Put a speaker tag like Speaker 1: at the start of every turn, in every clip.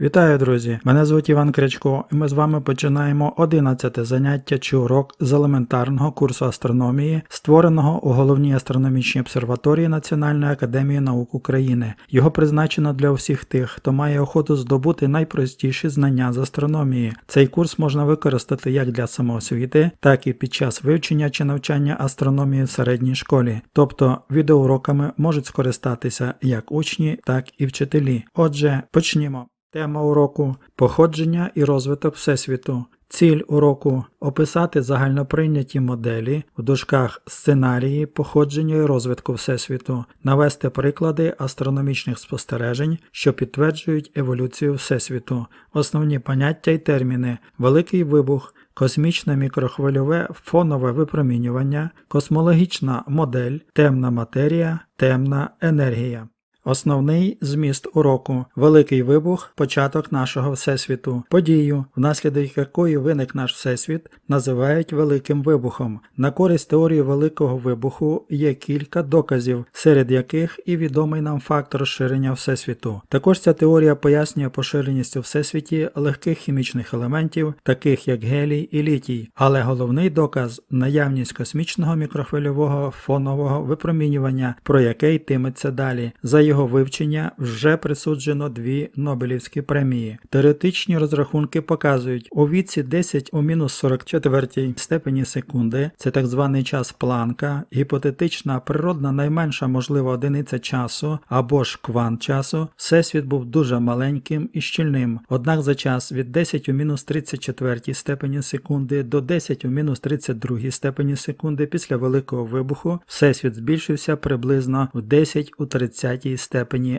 Speaker 1: Вітаю, друзі! Мене звуть Іван Крячко, і ми з вами починаємо 11 заняття чи урок з елементарного курсу астрономії, створеного у головній астрономічній обсерваторії Національної академії наук України. Його призначено для всіх тих, хто має охоту здобути найпростіші знання з астрономії. Цей курс можна використати як для самоосвіти, так і під час вивчення чи навчання астрономії в середній школі. Тобто відеоуроками можуть скористатися як учні, так і вчителі. Отже, почнімо. Тема уроку походження і розвиток Всесвіту. Ціль уроку описати загальноприйняті моделі в дужках сценарії походження і розвитку Всесвіту, навести приклади астрономічних спостережень, що підтверджують еволюцію Всесвіту, основні поняття й терміни, великий вибух. Космічне мікрохвильове фонове випромінювання, космологічна модель, темна матерія, темна енергія. Основний зміст уроку Великий вибух, початок нашого Всесвіту. Подію, внаслідок якої виник наш Всесвіт, називають Великим вибухом. На користь теорії Великого вибуху є кілька доказів, серед яких і відомий нам факт розширення Всесвіту. Також ця теорія пояснює поширеність у Всесвіті легких хімічних елементів, таких як гелій і літій. Але головний доказ наявність космічного мікрохвильового фонового випромінювання, про яке йтиметься далі. За його вивчення вже присуджено дві Нобелівські премії. Теоретичні розрахунки показують, у віці 10 у мінус 44 степені секунди, це так званий час Планка, гіпотетична природна найменша можлива одиниця часу або ж квант часу, всесвіт був дуже маленьким і щільним. Однак за час від 10 у мінус 34 степені секунди до 10 у мінус 32 степені секунди після великого вибуху всесвіт збільшився приблизно в 10 у 30 степені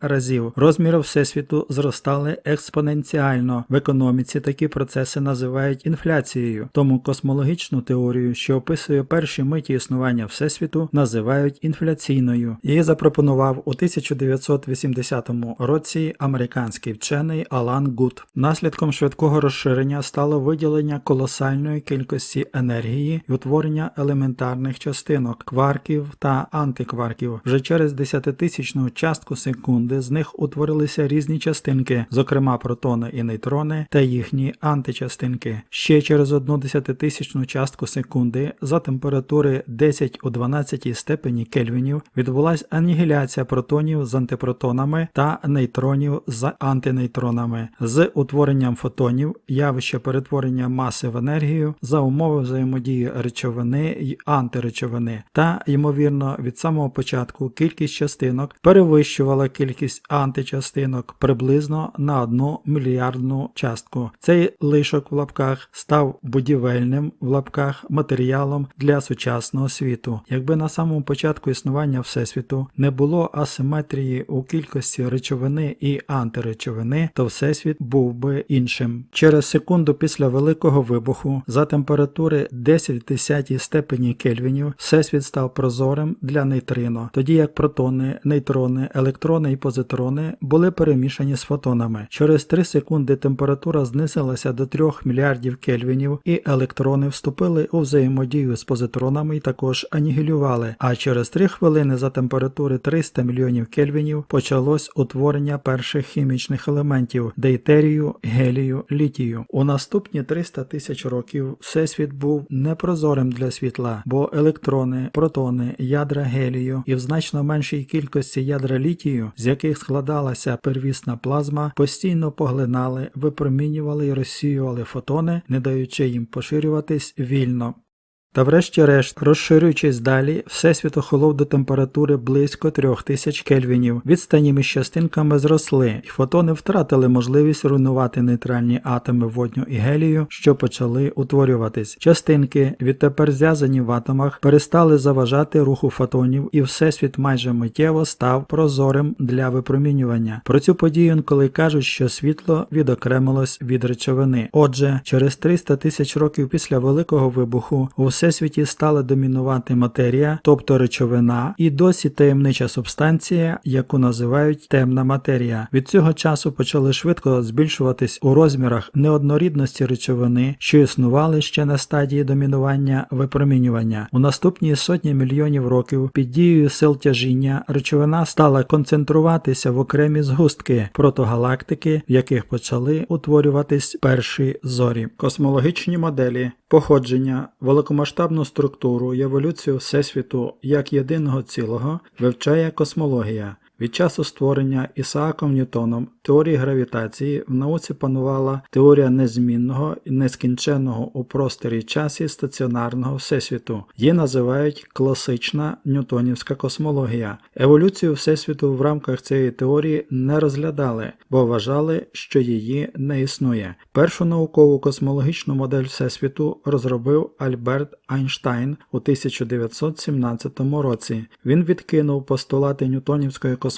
Speaker 1: разів. Розміри всесвіту зростали експоненціально. В економіці такі процеси називають інфляцією. Тому космологічну теорію, що описує перші миті існування всесвіту, називають інфляційною. Її запропонував у 1980 році американський вчений Алан Гуд. Наслідком швидкого розширення стало виділення колосальної кількості енергії і утворення елементарних частинок, кварків та антикварків. Вже через десятитисячну частку секунди з них утворилися різні частинки, зокрема протони і нейтрони та їхні античастинки. Ще через одну десятитисячну частку секунди за температури 10 у 12 степені кельвінів відбулася анігіляція протонів з антипротонами та нейтронів з антинейтронами. З утворенням фотонів явище перетворення маси в енергію за умови взаємодії речовини й антиречовини, та, ймовірно, від самого початку кількість частинок перевищувала кількість античастинок приблизно на одну мільярдну частку. Цей лишок в лапках став будівельним в лапках матеріалом для сучасного світу. Якби на самому початку існування Всесвіту не було асиметрії у кількості речовини і антиречовини, то Всесвіт був би іншим. Через секунду після Великого вибуху за температури 10 10 степені Кельвінів Всесвіт став прозорим для нейтрино, тоді як протони, нейтрони, електрони і позитрони були перемішані з фотонами. Через 3 секунди температура знизилася до 3 мільярдів кельвінів, і електрони вступили у взаємодію з позитронами і також анігілювали. А через 3 хвилини за температури 300 мільйонів кельвінів почалось утворення перших хімічних елементів дейтерію, гелію, літію. У наступні 300 тисяч років всесвіт був непрозорим для світла, бо електрони, протони, ядра гелію і в значно меншій кількості ядра літію, з яких складалася первісна плазма, постійно поглинали, випромінювали і розсіювали фотони, не даючи їм поширюватись вільно. Та врешті-решт, розширюючись далі, всесвіт охолов до температури близько 3000 кельвінів. Відстані між частинками зросли, і фотони втратили можливість руйнувати нейтральні атоми водню і гелію, що почали утворюватись. Частинки, відтепер зв'язані в атомах, перестали заважати руху фотонів, і всесвіт майже миттєво став прозорим для випромінювання. Про цю подію інколи кажуть, що світло відокремилось від речовини. Отже, через 300 тисяч років після великого вибуху у всесвіті стала домінувати матерія, тобто речовина, і досі таємнича субстанція, яку називають темна матерія. Від цього часу почали швидко збільшуватись у розмірах неоднорідності речовини, що існували ще на стадії домінування випромінювання. У наступні сотні мільйонів років під дією сил тяжіння речовина стала концентруватися в окремі згустки протогалактики, в яких почали утворюватись перші зорі. Космологічні моделі, походження, великомасштабну структуру і еволюцію Всесвіту як єдиного цілого вивчає космологія. Від часу створення Ісааком Ньютоном теорії гравітації в науці панувала теорія незмінного і нескінченного у просторі часі стаціонарного всесвіту. Її називають класична ньютонівська космологія. Еволюцію всесвіту в рамках цієї теорії не розглядали, бо вважали, що її не існує. Першу наукову космологічну модель всесвіту розробив Альберт Айнштайн у 1917 році. Він відкинув постулати ньютонівської космології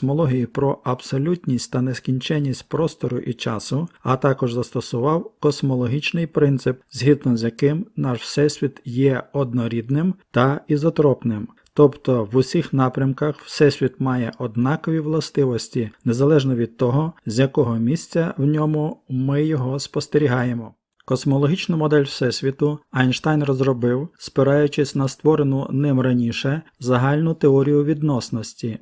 Speaker 1: про абсолютність та нескінченність простору і часу, а також застосував космологічний принцип, згідно з яким наш всесвіт є однорідним та ізотропним. Тобто в усіх напрямках Всесвіт має однакові властивості, незалежно від того, з якого місця в ньому ми його спостерігаємо. Космологічну модель Всесвіту Айнштайн розробив, спираючись на створену ним раніше загальну теорію відносності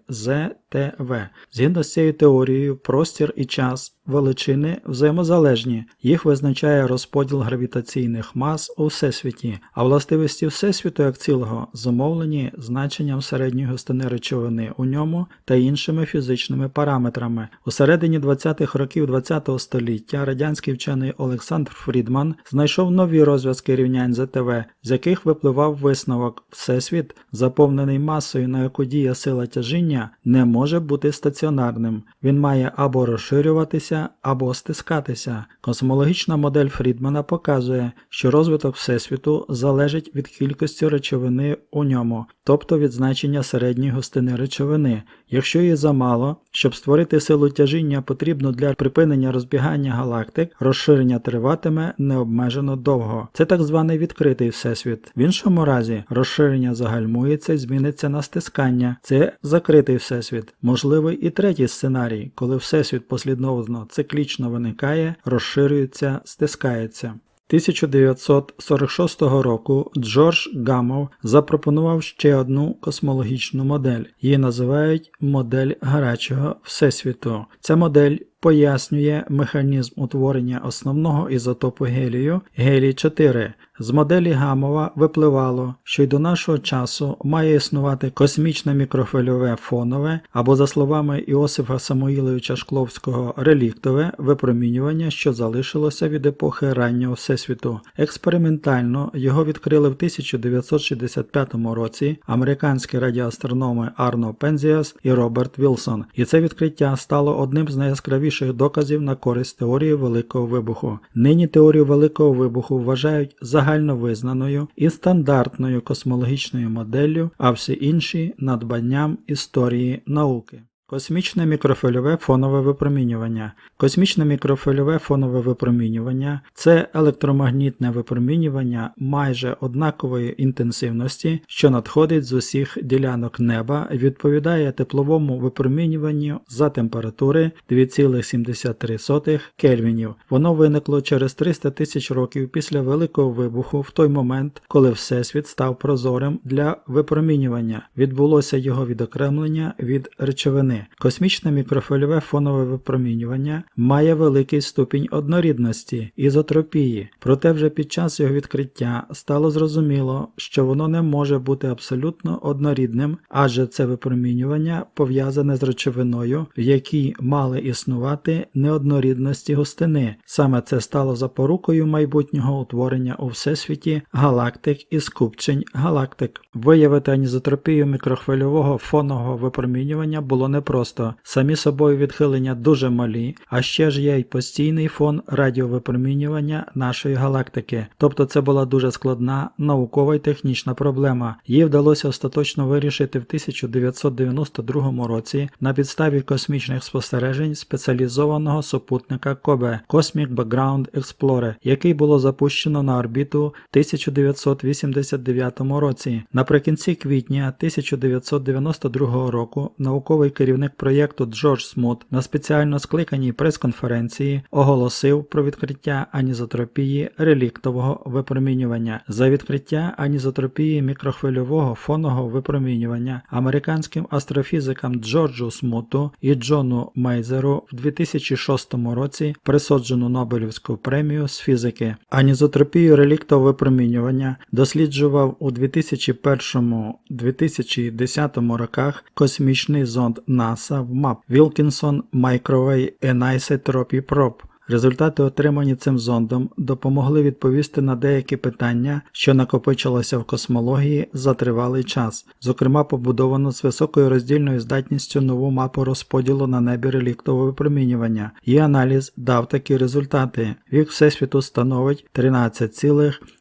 Speaker 1: ЗТВ. Згідно з цією теорією, простір і час величини взаємозалежні, їх визначає розподіл гравітаційних мас у всесвіті, а властивості Всесвіту як цілого зумовлені значенням середньої густини речовини у ньому та іншими фізичними параметрами. У середині 20-х років ХХ століття радянський вчений Олександр Фрідман знайшов нові розв'язки рівнянь ЗТВ, з яких випливав висновок Всесвіт, заповнений масою, на яку діє сила тяжіння, не може бути стаціонарним. Він має або розширюватися або стискатися. Космологічна модель Фрідмана показує, що розвиток Всесвіту залежить від кількості речовини у ньому, тобто від значення середньої густини речовини. Якщо її замало, щоб створити силу тяжіння потрібно для припинення розбігання галактик, розширення триватиме необмежено довго. Це так званий відкритий всесвіт. В іншому разі розширення загальмується і зміниться на стискання. Це закритий всесвіт. Можливий і третій сценарій, коли всесвіт послідовно циклічно виникає, розширюється, стискається. 1946 року Джордж Гамов запропонував ще одну космологічну модель. Її називають модель гарячого всесвіту. Ця модель пояснює механізм утворення основного ізотопу гелію гелій 4 З моделі Гамова випливало, що й до нашого часу має існувати космічне мікрохвильове фонове або, за словами Іосифа Самуїловича Шкловського, реліктове випромінювання, що залишилося від епохи раннього всесвіту. Експериментально його відкрили в 1965 році американські радіоастрономи Арно Пензіас і Роберт Вілсон, і це відкриття стало одним з найяскравіших доказів на користь теорії Великого вибуху. Нині теорію Великого вибуху вважають загальновизнаною і стандартною космологічною моделлю, а всі інші надбанням історії науки. Космічне мікрофильове фонове випромінювання. Космічне мікрофильове фонове випромінювання це електромагнітне випромінювання майже однакової інтенсивності, що надходить з усіх ділянок неба відповідає тепловому випромінюванню за температури 2,73 кельвінів. Воно виникло через 300 тисяч років після Великого вибуху в той момент, коли Всесвіт став прозорим для випромінювання. Відбулося його відокремлення від речовини. Космічне мікрофильове фонове випромінювання має великий ступінь однорідності, ізотропії, проте вже під час його відкриття стало зрозуміло, що воно не може бути абсолютно однорідним, адже це випромінювання пов'язане з речовиною, в якій мали існувати неоднорідності густини. Саме це стало запорукою майбутнього утворення у всесвіті галактик і скупчень галактик. Виявити анізотропію мікрохвильового фонового випромінювання було не непросто. Самі собою відхилення дуже малі, а ще ж є й постійний фон радіовипромінювання нашої галактики. Тобто це була дуже складна наукова й технічна проблема. Її вдалося остаточно вирішити в 1992 році на підставі космічних спостережень спеціалізованого супутника КОБЕ Cosmic Background Explorer, який було запущено на орбіту в 1989 році. Наприкінці квітня 1992 року науковий керівник проєкту Джордж Смут на спеціально скликаній прес-конференції оголосив про відкриття анізотропії реліктового випромінювання. За відкриття анізотропії мікрохвильового фонового випромінювання американським астрофізикам Джорджу Смуту і Джону Мейзеру в 2006 році присуджену Нобелівську премію з фізики. Анізотропію реліктового випромінювання досліджував у 2001-2010 роках космічний зонд НАСА в МАП Wilkinson Microwave Anisotropy Probe. Результати, отримані цим зондом, допомогли відповісти на деякі питання, що накопичилося в космології за тривалий час. Зокрема, побудовано з високою роздільною здатністю нову мапу розподілу на небі реліктового випромінювання. Її аналіз дав такі результати. Вік Всесвіту становить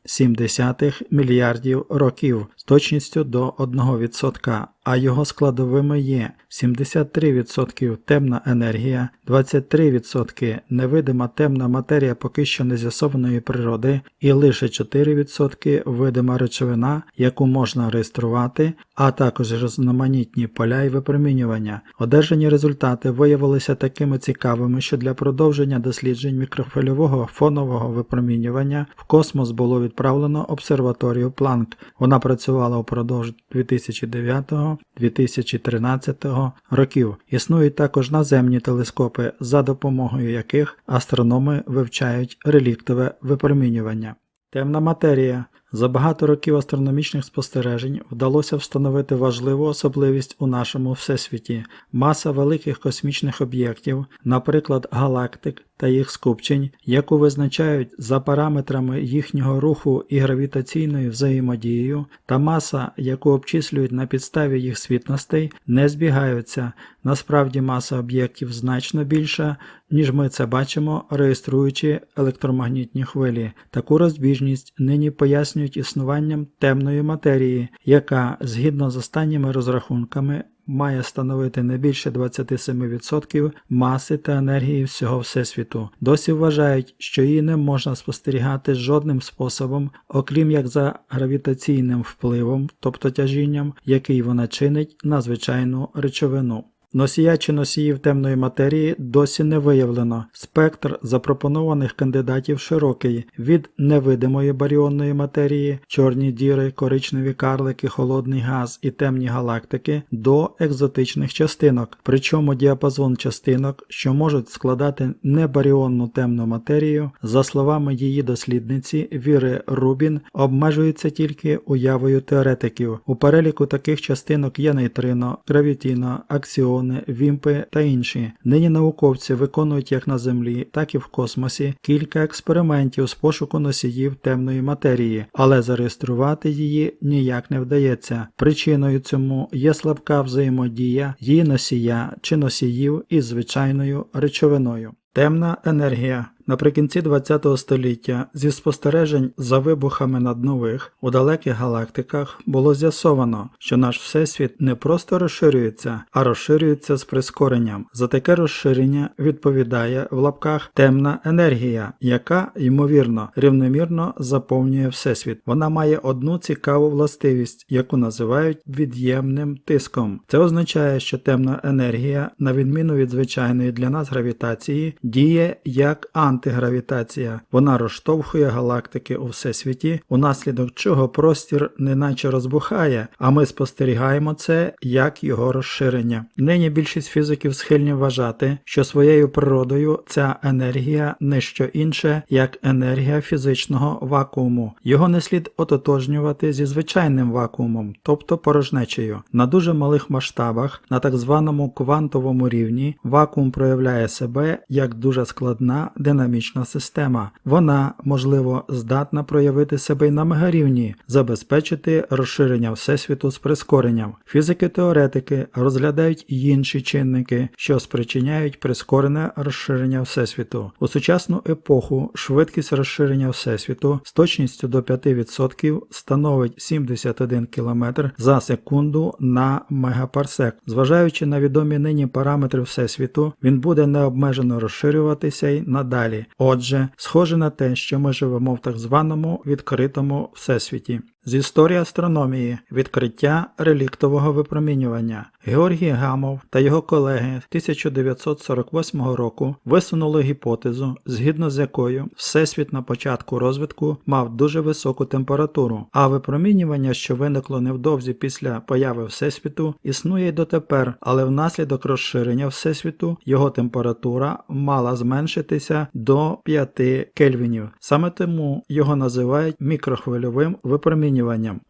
Speaker 1: 13,7 мільярдів років з точністю до 1%, а його складовими є 73% темна енергія, 23% невидима темна матерія поки що не з'ясованої природи і лише 4% видима речовина, яку можна реєструвати, а також різноманітні поля і випромінювання. Одержані результати виявилися такими цікавими, що для продовження досліджень мікрохвильового фонового випромінювання в космос було відправлено обсерваторію Планк. Вона працювала упродовж 2009-2013 років. Існують також наземні телескопи, за допомогою яких астрономи вивчають реліктове випромінювання. Темна матерія. За багато років астрономічних спостережень вдалося встановити важливу особливість у нашому всесвіті. Маса великих космічних об'єктів, наприклад, галактик та їх скупчень, яку визначають за параметрами їхнього руху і гравітаційною взаємодією, та маса, яку обчислюють на підставі їх світностей, не збігаються. Насправді маса об'єктів значно більша, ніж ми це бачимо, реєструючи електромагнітні хвилі. Таку розбіжність нині пояснюють існуванням темної матерії, яка, згідно з останніми розрахунками, має становити не більше 27% маси та енергії всього Всесвіту. Досі вважають, що її не можна спостерігати жодним способом, окрім як за гравітаційним впливом, тобто тяжінням, який вона чинить на звичайну речовину. Носія чи носіїв темної матерії досі не виявлено. Спектр запропонованих кандидатів широкий від невидимої баріонної матерії, чорні діри, коричневі карлики, холодний газ і темні галактики до екзотичних частинок. Причому діапазон частинок, що можуть складати небаріонну темну матерію, за словами її дослідниці Віри Рубін, обмежується тільки уявою теоретиків. У переліку таких частинок є нейтрино, гравітіно, аксіон вімпи та інші. Нині науковці виконують як на Землі, так і в космосі кілька експериментів з пошуку носіїв темної матерії, але зареєструвати її ніяк не вдається. Причиною цьому є слабка взаємодія її носія чи носіїв із звичайною речовиною. Темна енергія Наприкінці ХХ століття зі спостережень за вибухами наднових у далеких галактиках було з'ясовано, що наш всесвіт не просто розширюється, а розширюється з прискоренням. За таке розширення відповідає в лапках темна енергія, яка, ймовірно, рівномірно заповнює всесвіт. Вона має одну цікаву властивість, яку називають від'ємним тиском. Це означає, що темна енергія, на відміну від звичайної для нас гравітації, діє як антигравітація антигравітація. Вона розштовхує галактики у всесвіті, унаслідок чого простір неначе розбухає, а ми спостерігаємо це як його розширення. Нині більшість фізиків схильні вважати, що своєю природою ця енергія не що інше, як енергія фізичного вакууму. Його не слід ототожнювати зі звичайним вакуумом, тобто порожнечею. На дуже малих масштабах, на так званому квантовому рівні, вакуум проявляє себе як дуже складна динамічна динамічна система. Вона, можливо, здатна проявити себе й на мегарівні, забезпечити розширення Всесвіту з прискоренням. Фізики-теоретики розглядають інші чинники, що спричиняють прискорене розширення Всесвіту. У сучасну епоху швидкість розширення Всесвіту з точністю до 5% становить 71 км за секунду на мегапарсек. Зважаючи на відомі нині параметри Всесвіту, він буде необмежено розширюватися й надалі. Отже, схоже на те, що ми живемо в так званому відкритому всесвіті. З історії астрономії відкриття реліктового випромінювання Георгій Гамов та його колеги 1948 року висунули гіпотезу, згідно з якою всесвіт на початку розвитку мав дуже високу температуру, а випромінювання, що виникло невдовзі після появи всесвіту, існує й дотепер, але внаслідок розширення всесвіту його температура мала зменшитися до 5 кельвінів. Саме тому його називають мікрохвильовим випромінюванням.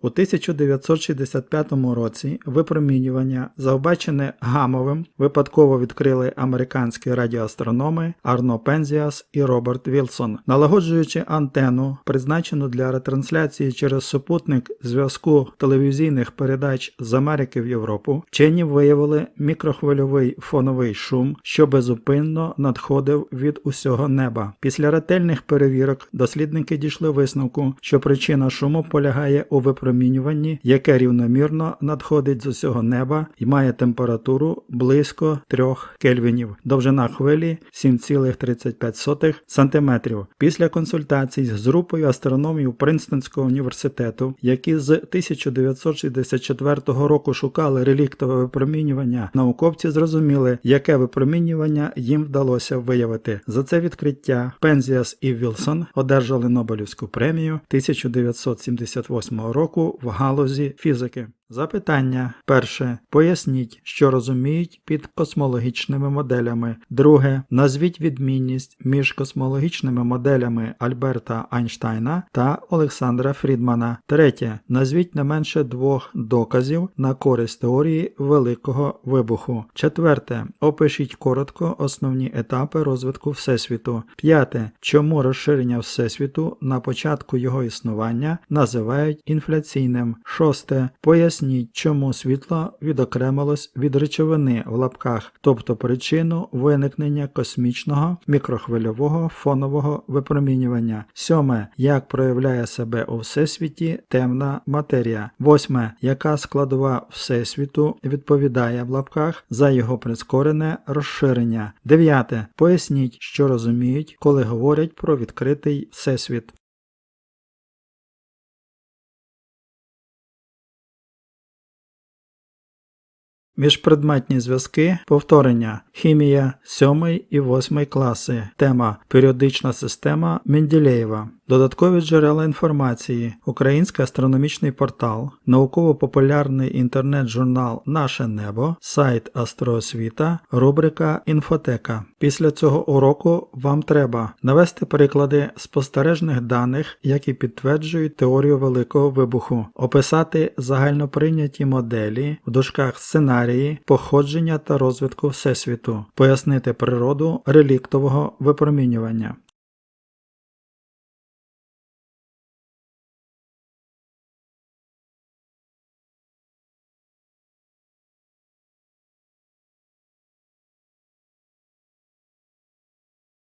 Speaker 1: У 1965 році випромінювання, завбачене гамовим, випадково відкрили американські радіоастрономи Арно Пензіас і Роберт Вілсон. Налагоджуючи антенну, призначену для ретрансляції через супутник зв'язку телевізійних передач з Америки в Європу, вчені виявили мікрохвильовий фоновий шум, що безупинно надходив від усього неба. Після ретельних перевірок дослідники дійшли висновку, що причина шуму полягає у випромінюванні, яке рівномірно надходить з усього неба і має температуру близько 3 кельвінів. Довжина хвилі 7,35 см. Після консультацій з групою астрономів Принстонського університету, які з 1964 року шукали реліктове випромінювання, науковці зрозуміли, яке випромінювання їм вдалося виявити. За це відкриття Пензіас і Вілсон одержали Нобелівську премію 1978 року в галузі фізики. Запитання перше. Поясніть, що розуміють під космологічними моделями. Друге. Назвіть відмінність між космологічними моделями Альберта Айнштайна та Олександра Фрідмана. Третє. Назвіть не менше двох доказів на користь теорії Великого вибуху. Четверте. Опишіть коротко основні етапи розвитку Всесвіту. П'яте. Чому розширення Всесвіту на початку його існування називають інфляційним. Шосте. Поясніть, чому світло відокремилось від речовини в лапках, тобто причину виникнення космічного мікрохвильового фонового випромінювання. Сьоме. Як проявляє себе у всесвіті темна матерія. Восьме. Яка складова всесвіту відповідає в лапках за його прискорене розширення. Дев'яте. Поясніть, що розуміють, коли говорять про відкритий всесвіт. Міжпредметні зв'язки, повторення, хімія 7 і 8 класи, тема Періодична система Менделєєва, додаткові джерела інформації, Український астрономічний портал, науково-популярний інтернет-журнал Наше Небо, сайт Астроосвіта, рубрика Інфотека. Після цього уроку вам треба навести приклади спостережних даних, які підтверджують теорію Великого вибуху, описати загальноприйняті моделі в дужках сценарії, походження та розвитку Всесвіту, пояснити природу реліктового випромінювання.